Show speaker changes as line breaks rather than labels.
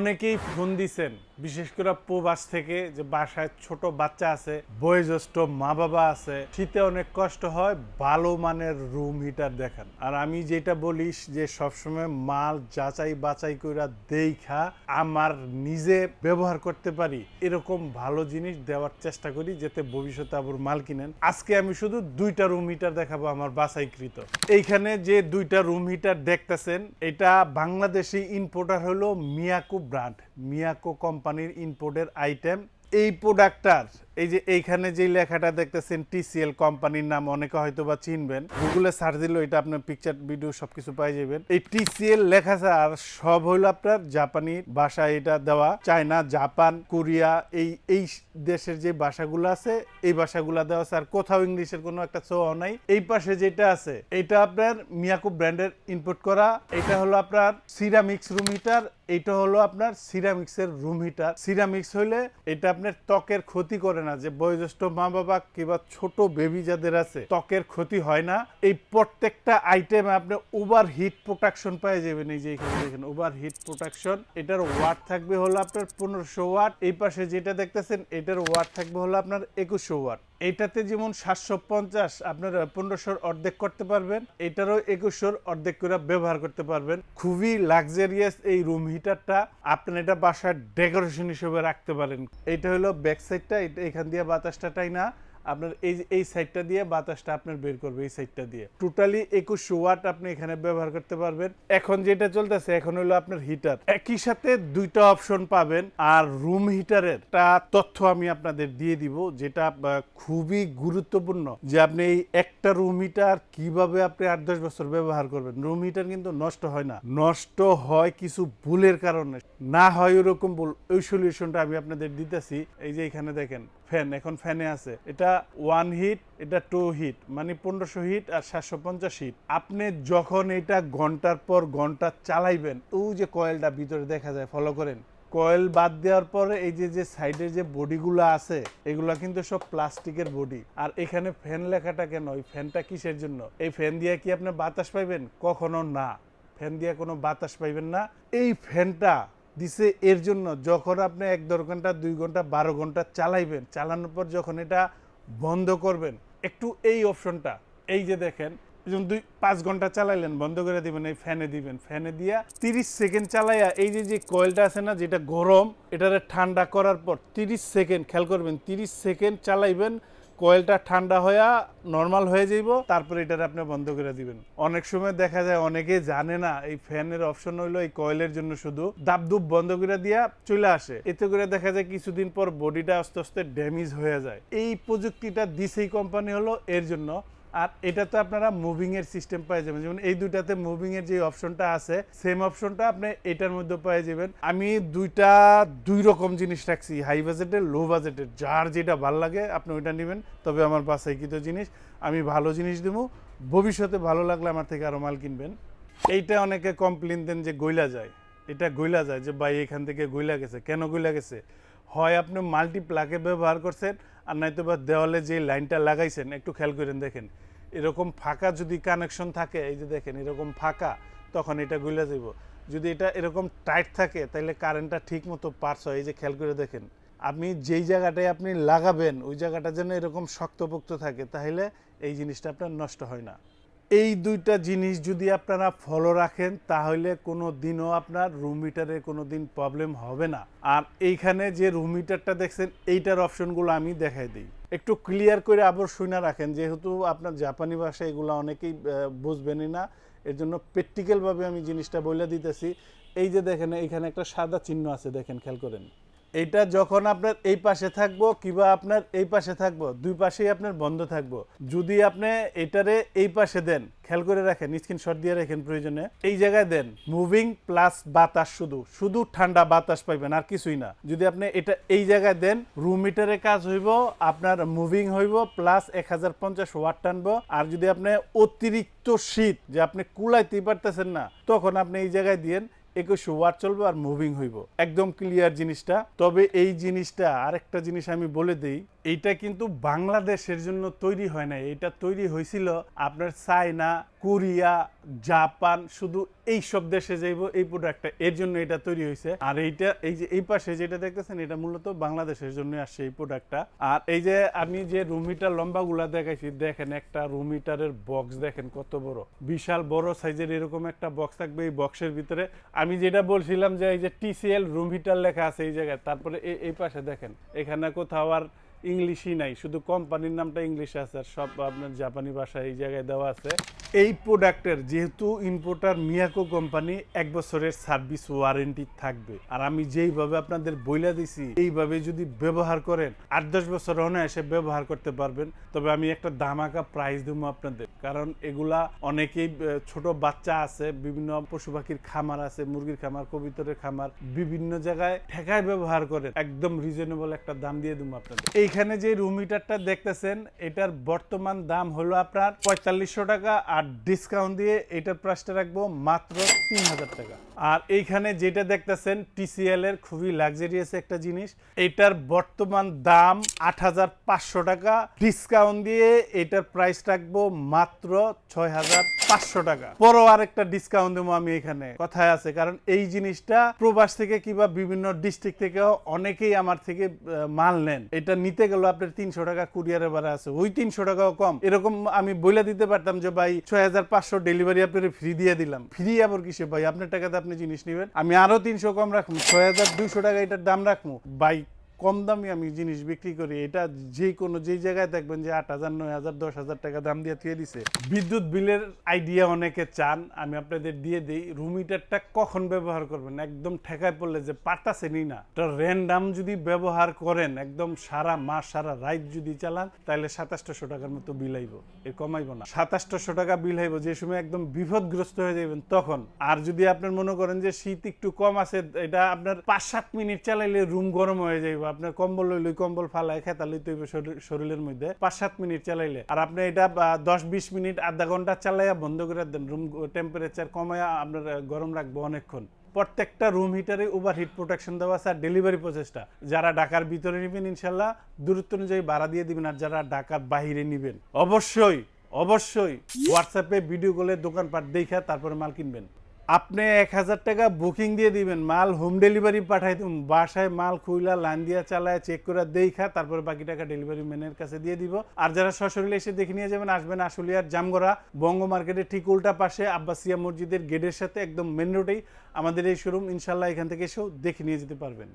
অনেকেই ফোন দিছেন, বিশেষ করে প্রবাস থেকে যে বাসায় ছোট বাচ্চা আছে, বয়োজ্যেষ্ঠ মা বাবা আছে, শীতে অনেক কষ্ট হয়, ভালো মানের রুম হিটার দেখান। আর আমি যেটা বলিস যে সবসময় মাল যাচাই বাছাই করে দেখা আমার নিজে ব্যবহার করতে পারি, এরকম ভালো জিনিস দেওয়ার চেষ্টা করি যাতে ভবিষ্যতে আবার মাল কিনেন। আজকে আমি শুধু দুইটা রুম হিটার দেখাবো আমার বাছাইকৃত। এইখানে যে দুইটা রুম হিটার দেখতেছেন, এটা বাংলাদেশি ইম্পোর্টার হলো মিয়াকো ব্র্যান্ড মিয়াকো কোম্পানির ইম্পোর্টের আইটেম এই প্রোডাক্টটার এই যে এইখানে যে লেখাটা দেখতেছেন টিসিএল কোম্পানির নাম, অনেকে হয়তো বা চিনবেন। গুগলে সার্চ দিলে এটা আপনার পিকচার ভিডিও সবকিছু পাই যাবেন। এই টিসিএল লেখা আর সব হইল আপনার জাপানি ভাষায় এটা দেওয়া। চায়না জাপান কোরিয়া এই এই দেশের যে ভাষাগুলো আছে, এই ভাষাগুলো দেওয়া আছে। আর কোথাও ইংলিশের কোনো একটা শো নাই। এই পাশে যেটা আছে, এটা আপনার মিয়াকো ব্র্যান্ডের ইম্পোর্ট করা। এটা হলো আপনার সিরামিক্স রুম হিটার এটা হলো আপনার সিরামিক্সের রুম হিটার সিরামিক্স হইলে এটা আপনার ত্বকের ক্ষতি করে না, যে বয়োজ্যেষ্ঠ মা বাবা কিংবা ছোট বেবি যাদের আছে, ত্বকের ক্ষতি হয় না। এই প্রত্যেকটা আইটেম আপনি ওভার হিট প্রোটেকশন পেয়ে যাবেন। এই যে এখানে দেখেন ওভার হিট প্রোটেকশন এটার ওয়াট থাকবে হলো আপনার পনেরোশো ওয়াট এই পাশে যেটা দেখতেছেন, এটার ওয়াট থাকবে হলো আপনার একুশশো ওয়াট এইটাতে যেমন সাতশো পঞ্চাশ আপনারা পনেরোশোর অর্ধেক করতে পারবেন, এটারও একুশশোর অর্ধেক করে ব্যবহার করতে পারবেন। খুবই লাক্সারিয়াস এই রুম হিটারটা আপনি এটা বাসার ডেকোরেশন হিসেবে রাখতে পারেন। এটা হলো ব্যাক সাইডটা এখান দিয়ে বাতাসটা টাই না আপনার এই এই সাইডটা দিয়ে বাতাসটা আপনার বের করবে, এই সাইডটা দিয়ে। টোটালি একুশশো ওয়াট আপনি এখানে ব্যবহার করতে পারবেন। এখন যেটা চলতেছে, এখন হলো আপনার হিটার একই সাথে দুইটা অপশন পাবেন, আর রুম হিটারের একটা তথ্য আমি আপনাদের দিয়ে দিব, যেটা খুবই গুরুত্বপূর্ণ যে আপনি এই একটা রুম হিটার কীভাবে আপনি আট দশ বছর ব্যবহার করবেন। রুম হিটার কিন্তু নষ্ট হয় না। নষ্ট হয় কিছু ভুলের কারণে। না হয় ওরকম ভুল, ওই সলিউশনটা আমি আপনাদের দিতেছি। এই যে এখানে দেখেন ফ্যান, এখন ফ্যানে আছে। এটা ওয়ান হিট এটা টু হিট মানে পনেরোশো হিট আর সাতশো পঞ্চাশ হিট আপনি যখন এটা ঘণ্টার পর ঘণ্টা চালাইবেন ওই যে কয়েলটা ভিতরে দেখা যায় ফলো করেন। কয়েল বাদ দেওয়ার পরে এই যে যে সাইডে যে বডিগুলো আছে, এগুলা কিন্তু সব প্লাস্টিকের বডি। আর এখানে ফ্যান লেখাটা কেন? ওই ফ্যানটা কিসের জন্য? এই ফ্যান দিয়ে কি আপনি বাতাস পাইবেন? কখনো না। ফ্যান দিয়ে কোনো বাতাস পাইবেন না। এই ফ্যানটা দিছে, এর জন্য যখন আপনি এক দেড় ঘণ্টা, দুই ঘণ্টা, বারো ঘণ্টা চালাইবেন, চালানোর পর যখন এটা বন্ধ করবেন, একটু এই অপশনটা, এই যে দেখেন দুই, পাঁচ ঘণ্টা চালাইলেন, বন্ধ করে দিবেন, এই ফ্যানে দিবেন, ফ্যানে দিয়া তিরিশ সেকেন্ড চালাইয়া, এই যে যে কয়েলটা আছে না, যেটা গরম, এটারে ঠান্ডা করার পর তিরিশ সেকেন্ড, খেয়াল করবেন, তিরিশ সেকেন্ড চালাইবেন কয়েলটা ঠান্ডা হয়ে নর্মাল হয়ে যাইব, তারপরে এটার আপনি বন্ধ করে দিবেন। অনেক সময় দেখা যায় অনেকে জানে না, এই ফ্যানের অপশন হইল এই কয়েলের জন্য শুধু দাবদুব বন্ধ করে দিয়া চলে আসে। এতে করে দেখা যায় কিছুদিন পর বডিটা আস্তে আস্তে ড্যামেজ হয়ে যায়। এই প্রযুক্তিটা দিছে কোম্পানি হলো, এর জন্য আর এটাতে আপনারা মুভিং এর সিস্টেম পেয়ে যাবেন। যেমন এই দুইটাতে মুভিং এর যে অপশনটা আছে সেম অপশনটা আপনি এটার মধ্যে পেয়ে যাবেন। আমি দুইটা, দুই রকম জিনিস রাখছি হাই বাজেটের লো বাজেটের যার যেটা ভালো লাগে আপনি ওইটা নেবেন, তবে আমার বাসাইকৃত জিনিস। আমি ভালো জিনিস দেবো, ভবিষ্যতে ভালো লাগলে আমার থেকে আরও মাল কিনবেন। এইটা অনেকে কমপ্লেন দেন যে গইলা যায়। এটা গইলা যায় যে, ভাই, এখান থেকে গইলা গেছে। কেন গইলা গেছে? হয় আপনি মাল্টি প্লাগে ব্যবহার করছেন আর নয়তো বা দেওয়ালে যে লাইনটা লাগাইছেন, একটু খেয়াল করেন দেখেন। এরকম ফাঁকা যদি কানেকশন থাকে, এই যে দেখেন এরকম ফাঁকা, তখন এটা গইলা যাব যদি এটা এরকম টাইট থাকে তাহলে কারেন্টটা ঠিক মতো পার্স হয়। এই যে খেয়াল করে দেখেন, আপনি যেই জায়গাটায় আপনি লাগাবেন, ওই জায়গাটা যেন এরকম শক্তপোক্ত থাকে তাহলে এই জিনিসটা আপনার নষ্ট হয় না। এই দুইটা জিনিস যদি আপনারা ফলো রাখেন, তাহলে কোনো দিনও আপনার রুম হিটারে কোনো দিন প্রবলেম হবে না। আর এইখানে যে রুম হিটারটা দেখছেন, এইটার অপশনগুলো আমি দেখাই দিই। একটু ক্লিয়ার করে আবার শুনে রাখেন, যেহেতু আপনার জাপানি ভাষা এগুলো অনেকেই বুঝবেনই না এর জন্য প্র্যাকটিক্যালভাবে আমি জিনিসটা বলে দিতেছি। এই যে দেখেন, এইখানে একটা সাদা চিহ্ন আছে, দেখেন, খেয়াল করেন। এটা যখন আপনার এই পাশে থাকব কিংবা আপনার এই পাশে থাকব, দুই পাশেই আপনার বন্ধ থাকব। যদি আপনি এটারে এই পাশে দেন, খেয়াল করে রাখেন স্ক্রিনশট দিয়ে রাখেন প্রয়োজনে, এই জায়গায় দেন মুভিং প্লাস বাতাস শুধু শুধু ঠান্ডা বাতাস পাইবেন, আর কিছুই না। যদি আপনি এটা এই জায়গায় দেন রুম মিটারে কাজ হইব, আপনার মুভিং হইব প্লাস এক হাজার পঞ্চাশ ওয়াট টানবো, আর যদি আপনি অতিরিক্ত শীত, যে আপনি কুলাইতে পারতেছেন না, তখন আপনি এই জায়গায় দিয়েন একুশশো ওয়াট চলবে আর মুভিং হইব। একদম ক্লিয়ার জিনিসটা। তবে এই জিনিসটা আরেকটা জিনিস আমি বলে দেই, এইটা কিন্তু বাংলাদেশের জন্য তৈরি হয় না এটা তৈরি হয়েছিল আপনার চায়না, কোরিয়া, জাপান, শুধু এই সব দেশে যাইব এই প্রোডাক্টটা এর জন্য এটা তৈরি হয়েছে আর এইটা, এই যে এই পাশে যেটা দেখতেছেন, এটা মূলত বাংলাদেশের জন্য আসছে এই প্রোডাক্টটা আর এই যে আমি যে রুম হিটার লম্বাগুলা দেখাইছি, দেখেন একটা রুম হিটারের বক্স দেখেন কত বড়। বিশাল বড় সাইজের এরকম একটা বক্স থাকবে এই বক্সের ভিতরে। আমি যেটা বলছিলাম যে এই যে টিসিএল রুম হিটার লেখা আছে এই জায়গায়, তারপরে এই পাশে দেখেন, এখানে কোথাও আর ইংলিশই নাই, শুধু কোম্পানির নামটা ইংলিশ আছে আর সব আপনার জাপানি ভাষা এই জায়গায় দেওয়া আছে। এই প্রোডাক্টের যেহেতু ইম্পোর্টার মিয়াকো কোম্পানি, এক বছরের সার্ভিস ওয়ারেন্টি থাকবে। আর আমি যেইভাবে আপনাদের বইলা দিছি, এইভাবে যদি ব্যবহার করেন, আট দশ বছর অনায়াসে ব্যবহার করতে পারবেন। তবে আমি একটা দামাকা প্রাইস দেবো আপনাদের। কারণ এগুলা অনেকেই ছোট বাচ্চা আছে, বিভিন্ন পশু পাখির খামার আছে, মুরগির খামার, কবিতরের খামার, বিভিন্ন জায়গায় ঠেকায় ব্যবহার করেন। একদম রিজনেবল একটা দাম দিয়ে দেবো আপনাদের। এইখানে যে রুম হিটারটা দেখতেছেন, এটার বর্তমান দাম হলো আপনার পঁয়তাল্লিশশো টাকা আর ডিসকাউন্ট দিয়ে এটার প্রাইসটা রাখব মাত্র তিন হাজার টাকা। আর এইখানে যেটা দেখতেছেন টিসিএল এর খুবই লাক্সারিয়াস একটা জিনিস। এটার বর্তমান দাম আট হাজার পাঁচশো টাকা। ডিসকাউন্ট দিয়ে এটার প্রাইস রাখব মাত্র ছয় হাজার পাঁচশো টাকা। পরও আরেকটা ডিসকাউন্ট দেবো আমি এখানে। কথায় আছে, কারণ এই জিনিসটা প্রবাস থেকে কিংবা বিভিন্ন ডিস্ট্রিক্ট থেকেও অনেকেই আমার থেকে মাল নেন। এটা নিতে গেলে, আপনার তিনশো টাকা কুরিয়ারে ভাড়া আছে। ওই তিনশো টাকাও কম। এরকম আমি বইলা দিতে পারতাম যে, ভাই, ছয় হাজার পাঁচশো ডেলিভারি আপনার ফ্রি দিয়ে দিলাম। ফ্রি আবার কিসে? ভাই, আপনার টাকাতে আপনি জিনিস নেবেন। আমি আরও তিনশো কম রাখব। ছয় হাজার দুইশো টাকা এটার দাম রাখব। বাই কম দামে আমি জিনিস বিক্রি করি, এটা যে কোনো যেই জায়গায় দেখবেন যে আট হাজার, নয় হাজার, দশ হাজার টাকা দাম দিয়ে থুয়ে দিছে। বিদ্যুৎ বিলের আইডিয়া অনেকে চান, আমি আপনাদের দিয়ে দিই রুম হিটারটা কখন ব্যবহার করবেন? একদম ঠেকায় পড়লে যে পারতাছেনই না। তো র্যান্ডাম যদি ব্যবহার করেন, একদম সারা মাস, সারা রাত যদি চালান, তাহলে সাতাশটাশো টাকার মতো বিল আইব এর কমাইব না। সাতাশটাশো টাকা বিল আইব, যে সময় একদম বিপদগ্রস্ত হয়ে যাবেন তখন। আর যদি আপনার মনে করেন যে শীত একটু কম আছে, এটা আপনার পাঁচ সাত মিনিট চালাইলে রুম গরম হয়ে যাইব আপনার কম্বল লইলে কম্বল ফালায় খেতা লইতে শরীরের মধ্যে। পাঁচ সাত মিনিট চালাইলে। আর আপনি এটা দশ বিশ মিনিট, আধা ঘণ্টা চালাইয়া বন্ধ করে দেন। রুম টেম্পারেচার কমায়া আপনার গরম রাখব অনেকক্ষণ। প্রত্যেকটা রুম হিটারে ওভার হিট প্রোটেকশন দেওয়া আছে আর ডেলিভারি প্রসেসটা যারা ঢাকার ভিতরে নেবেন, ইনশাল্লাহ, দূরত্ব অনুযায়ী ভাড়া দিয়ে দিবেন আর যারা ঢাকার বাহিরে নেবেন। অবশ্যই অবশ্যই। হোয়াটসঅ্যাপে ভিডিও কলে দোকানপাট দেখা তারপরে মাল কিনবেন। আপনি এক হাজার টাকা বুকিং দিয়ে দিবেন, মাল হোম ডেলিভারি পাঠাই দিন বাসায় মাল খুইলা লাইন দিয়া চালায় চেক করে দেখা, তারপরে বাকি টাকা ডেলিভারি ম্যানের কাছে দিয়ে দিব। আর যারা সশরীরে এসে দেখে নিয়ে যাবেন, আসবেন আশুলিয়ার জামগড়া, বঙ্গ মার্কেটের ঠিক উল্টা পাশে আব্বাসিয়া মসজিদের গেটের সাথে একদম মেন রোডেই আমাদের এই শোরুম ইনশাল্লাহ এখান থেকে এসেও দেখে নিয়ে যেতে পারবেন।